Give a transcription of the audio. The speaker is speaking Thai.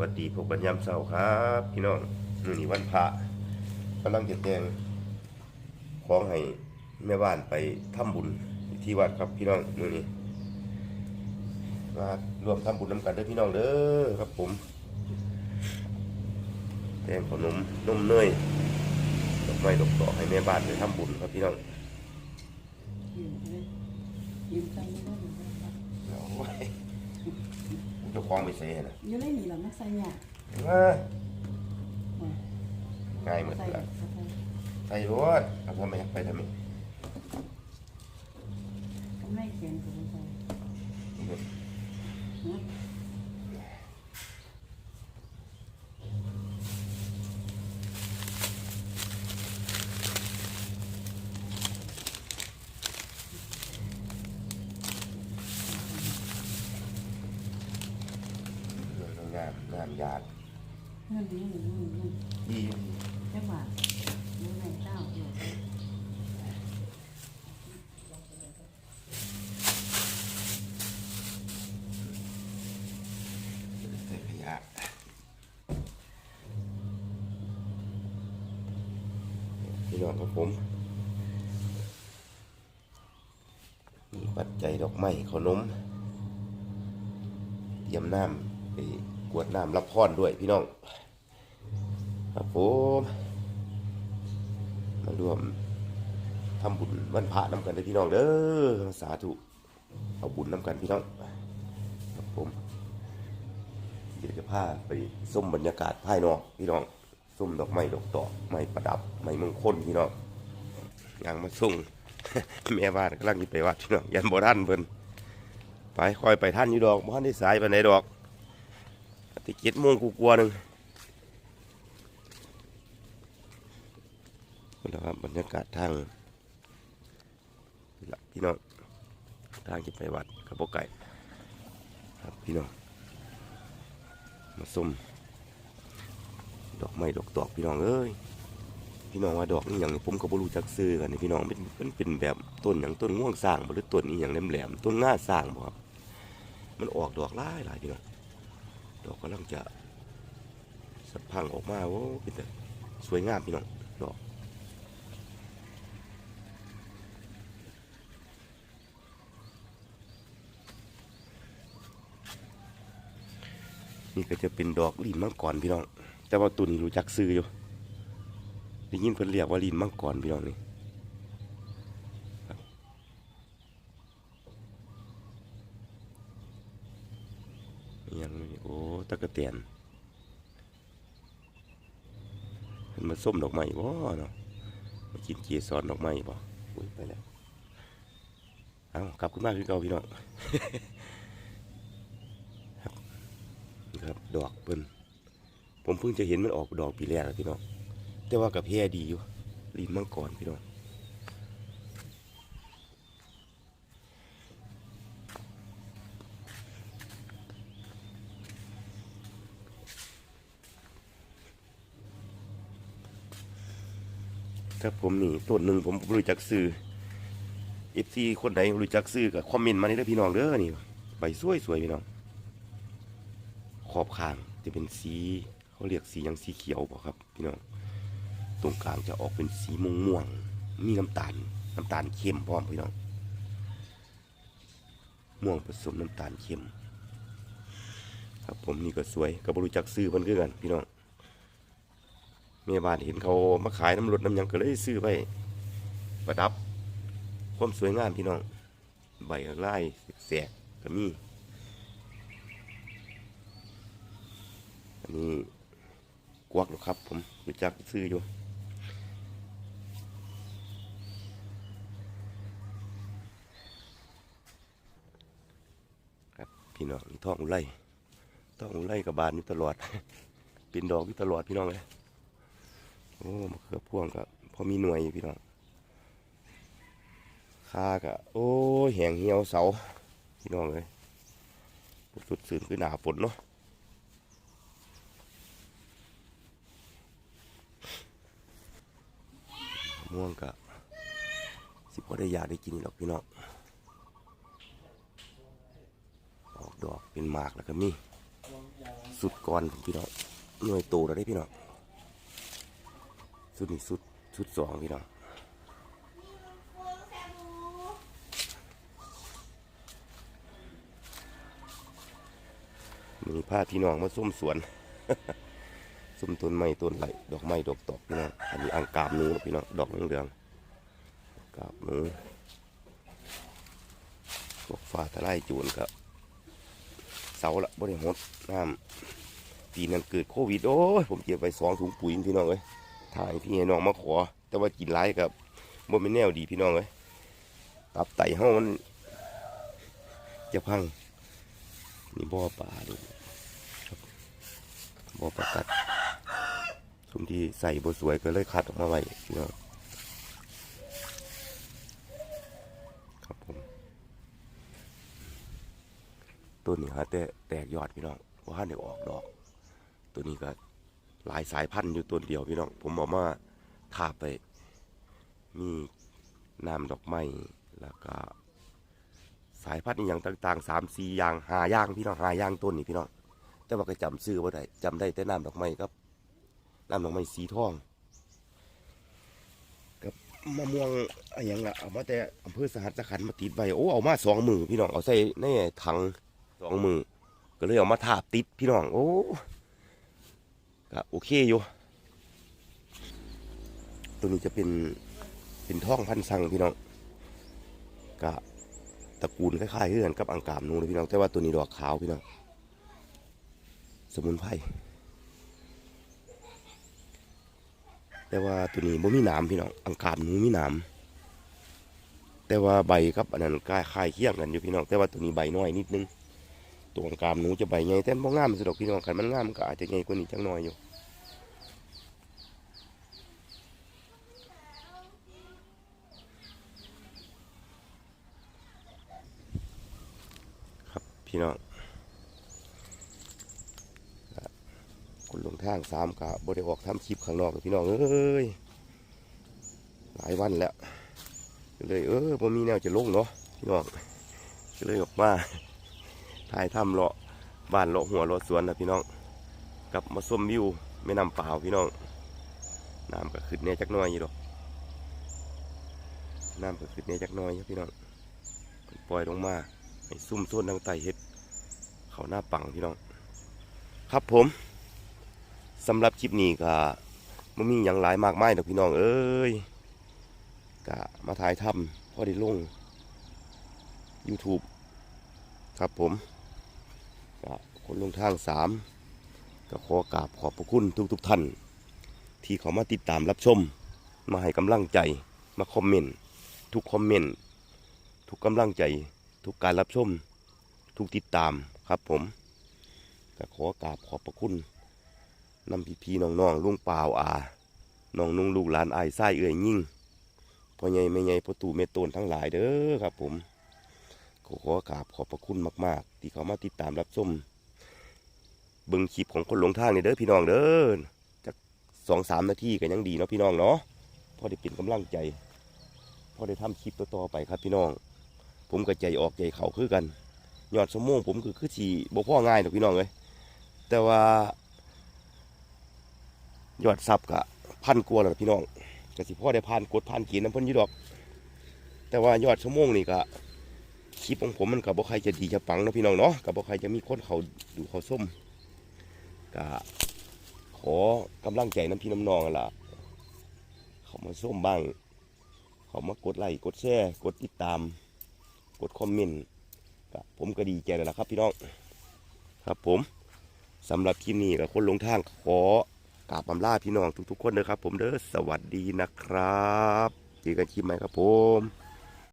วัสดีพบกันยามเช้าครับ พี่น้องมื้อนี้วันพระกำลังจะแต่งของให้แม่บ้านไปทำบุญที่วัดครับพี่น้องมื้อนี้มารวมทำบุญน้ำกันเด้อพี่น้องเด้อครับผมแตงขนมนมเนยดอกไม้ดอกตอให้แม่บ้านไปทำบุญครับพี่น้องยืมเลยยืมไม่ได้ เหมือนกันครับโอ้ยเจ้าของไปเซ่นะอยังได้หนีหรอกนักใส่เนี่ยมาง่ายหมดใส่แล้วใส่ใส่ใส่รถเอาทำไมไปทำไมก็ไม่เขียนก็ไม่ใส่ นะงามงามยาดเงินนี้เงินนี้เงินดีแค่บาทมือไหนเจ้าอยู่ใส่ขยะพี่น้องครับผมมีปัจจัยดอกไม้ขนมเตรียมน้ำไป กวดน้ำรับพรด้วยพี่น้อง ครับผมมาร่วมทำบุญวันพระน้ำกันเลยพี่น้องเด้อสาธุเอาบุญน้ำกันพี่น้องครับผมเดี๋ยวจะพาไปส้มบรรยากาศภายนอกพี่น้องส้มดอกไม้ดอกตอกไม้ประดับไม้มงคลพี่น้องยางมาส่งแม่บ้านกำลังจะไปวัดพี่น้องยันบ่ท่านเพิ่นไปคอยไปท่านอยู่ดอกบ่ท่านได้สายไปไหนดอก ติเจ็ดโมงกูกลัวหนึ่งนี่แหละครับบรรยากาศทางพี่น้องทางจะไปวัดกับโบไก่ครับพี่น้องมาส้มดอกไม้ดอกตอกพี่น้องเอ้ยพี่น้องว่าดอกนี่อย่างผมก็บ่รู้จักซื้อกันนี่พี่น้องเป็นเป็นเป็นแบบต้นอย่างต้นง่วงสร้างบ่หรือต้นนี้อย่างแหลมๆต้นง่าสร้างบ่ครับมันออกดอกหลายหลายพี่น้อง ดอกกำลังจะสะพังออกมาโอ้เป็นแต่สวยงามพี่น้องดอกนี่ก็จะเป็นดอกลีนมังกรพี่น้อง แต่ว่าตัวนี้รู้จักซื้ออยู่ได้ยินเพิ่นเรียกว่าลีนมังกรพี่น้องนี่ครับอิห ยังโอ้ตะกะเตียนเพิ่นมาส้มดอกไม้บ่เนาะมากินเกสรดอกไม้บ่อุ้ยไปแล้วเอากลับขึ้นมาคือเก่าพี่น้องครับนี่ครับดอกเพิ่นผมเพิ่งจะเห็นมันออกดอกปีแรกอะพี่น้องแต่ว่ากับแพรดีอยู่ลินมังกรพี่น้อง ถ้าผมนี่ต้นหนึ่งผมบรู้จักซื้อเอฟซีคนไหนรู้จักซื้อกับคอมเมนต์มาได้พี่น้องเด้อนี่ใบสวยสวยพี่น้อง ขอบข้างจะเป็นสีเขาเรียกสียังสีเขียวบ่ครับ พี่น้องตรงกลางจะออกเป็นสีม่วงม่วงมีน้ำตาลน้ำตาลเข้มพร้อมพี่น้องม่วงผสมน้ำตาลเข้ม ครับผมนี่ก็สวยก็บรู้จักซื้อมันคือกันพี่น้อง แม่บ้านเห็นเขามาขายน้ำรดน้ำยังก็เลยซื้อไปประดับ ความสวยงามพี่น้อง ใบลายแสกก็มีอันนี้กวักหรอกครับ ผมรู้จักซื้ออยู่ครับพี่น้องนี่ท้องอุไรท้องอุไรกับบานอยู่ตลอดเป็นดอกอยู่ตลอดพี่น้องเลย โอ้มะเขือพ่วงกับพอมีหน่วยอยู่พี่น้องค่ากะโอ้แหงเหี่ยวเสาพี่น้องเลยสุดสื่นคือหนาฝนเนาะม่วงกะสิพอได้ยาได้กินหรอกพี่น้องออกดอกเป็นหมากแล้วก็มีสุดก่อนพี่น้องหน่วยโตแล้วได้พี่น้อง สุดนี่สุดสุดสองพี่น้องมีผ้าพี่น้องมาส้มสวนส้มต้นไม้ต้นไหลดอกไม้ดอกตอกพี่น้องอันนี้อังกาบหนูนพี่น้องดอกเหลืองๆกาบหนูพวกฟ้าทะลายจูนครับเสาละบ่ได้หดน้ำปีนั้นเกิดโควิด โอ้ย ผมเก็บไปสองถุงปุ๋ยพี่น้องเอ้ย ถ่ายพี่ให้น้องมาขอ แต่ว่ากินไรกับบ่เป็นแนวดีพี่น้องเอ้ยตับไตเฮามันจะพังนี่บ่อปลาดูครับบ่อปลากัดสุ่มที่ใส่บ่สวยก็เลยคัดออกมาไว้พี่น้องครับผมต้นนี้ฮะแต่แตกยอดพี่น้องว่าเดี๋ยวออกดอก ตัวนี้ก็ หลายสายพันธุ์อยู่ต้นเดียวพี่น้องผมบอกว่าทาไปมีน้ำดอกไม้แล้วก็ สายพันธุ์อย่างต่างๆสามสี่อย่างหาย่างพี่น้องหาย่างต้นนี่พี่น้องแต่ว่าก็จำซื้อว่าได้จำได้แต่น้ำดอกไม้ครับน้ำดอกไม้สีทองกับมะม่วงอะไรอย่างละเอามาแต่อำเภอสหัสขันธ์มาติดไว้โอ้เอามาสองมือพี่น้องเอาใส่ในถังสองมือก็เลยเอามาทาบติดพี่น้องโอ้ ก็โอเคอยู่ ตัวนี้จะเป็นเป็นท่องพันสังพี่น้องก็ตระกูลคล้ายๆเพื่อนกับอังกามนูเลยพี่น้องแต่ว่าตัวนี้ดอกขาวพี่น้องสมุนไพรแต่ว่าตัวนี้บ่มีหนามพี่น้องอังกามนูมีหนามแต่ว่าใบกับอันนั้นคล้ายๆเคียงกันอยู่พี่น้องแต่ว่าตัวนี้ใบน้อยนิดนึงตัวอังกามนูจะใบใหญ่แต่บ่งามสุดดอกพี่น้องคันมันงามมันก็อาจจะใหญ่กว่านี้จังน้อยอยู่ พี่น้องคนลงทางสามกะบริออกทำคลิปข้างนอกพี่น้องเอ้ยหลายวันแล้วก็เลยเออผมมีแนวจะลงเนาะพี่น้องก็เลยออกมาถ่ายทำเลาะบ้านเลาะหัวเลาะสวนนะพี่น้องกลับมาส้มวิวแม่น้ำเปล่าพี่น้องน้ำก็ขึ้นแน่จักน้อยอยู่ดอกน้ำก็ขึ้นแน่จักน้อยอยู่พี่น้องปล่อยลงมาให้ซุ่มโซนทางใต้เห็ด เขาหน้าปังพี่น้อง ครับผมสำหรับคลิปนี้ก็มันมีอย่างหลายมากมายดอกพี่น้องเอ้ยก็มาถ่ายทำพอได้ลง YouTube ครับผมก็คนลงทางสามก็ขอกราบขอบพระคุณทุกทุกท่าน ที่เขามาติดตามรับชม มาให้กำลังใจมาคอมเมนต์ทุกคอมเมนต์ทุกกำลังใจ ทุกการรับชม ทุกติดตาม ครับผมก็ขอกราบขอบพระคุณนำพี่พี่ๆน้องลุงเปล่าวอาน้องนุ่งลูกหลานอายไส้เอื่อยยิ่งพ่อใหญ่แม่ใหญ่พ่อตู่แม่โตนทั้งหลายเด้อครับผมขอขอกราบขอบพระคุณมาก ๆ ที่เขามาติดตามรับชมเบิ่งคลิปของคนหลงทางนี่เด้อพี่น้องเด้อจากสองสามนาทีก็ยังดีเนาะพี่น้องเนาะพ่อได้เป็นกำลังใจพ่อได้ทำคลิปต่อๆไปครับพี่น้อง ผมก็ใจออกใจเข่าคือกัน ยอดสมองผมคือคือสีบ่พ่อง่ายดอกพี่น้องเลยแต่ว่ายอดซับกะพันกล้วล่ะพี่น้องก็สิพ่อได้พันกดพันกินน้ำพ่นยี่ดอก แต่ว่ายอดสมองนี่ก็คลิปของผมมันกับบ่ใครจะดีจะปังนะพี่น้องเนาะกับบ่ใครจะมีคนเขาดูเขาส้มก็ขอกำลังใจน้ำพี่น้ำนองนั่นล่ะเขามาส้มบ้างเขามากดไลค์กดแชร์กดติดตาม กดคอมเมนต์ ผมก็ดีใจแล้วละครับพี่น้องครับผมสำหรับคลิปนี้กับคนลงทางขอกราบอำลาพี่น้องทุกๆ คนเลยครับ ผมเด้อสวัสดีนะครับเจอกันคลิปใหม่ครับผม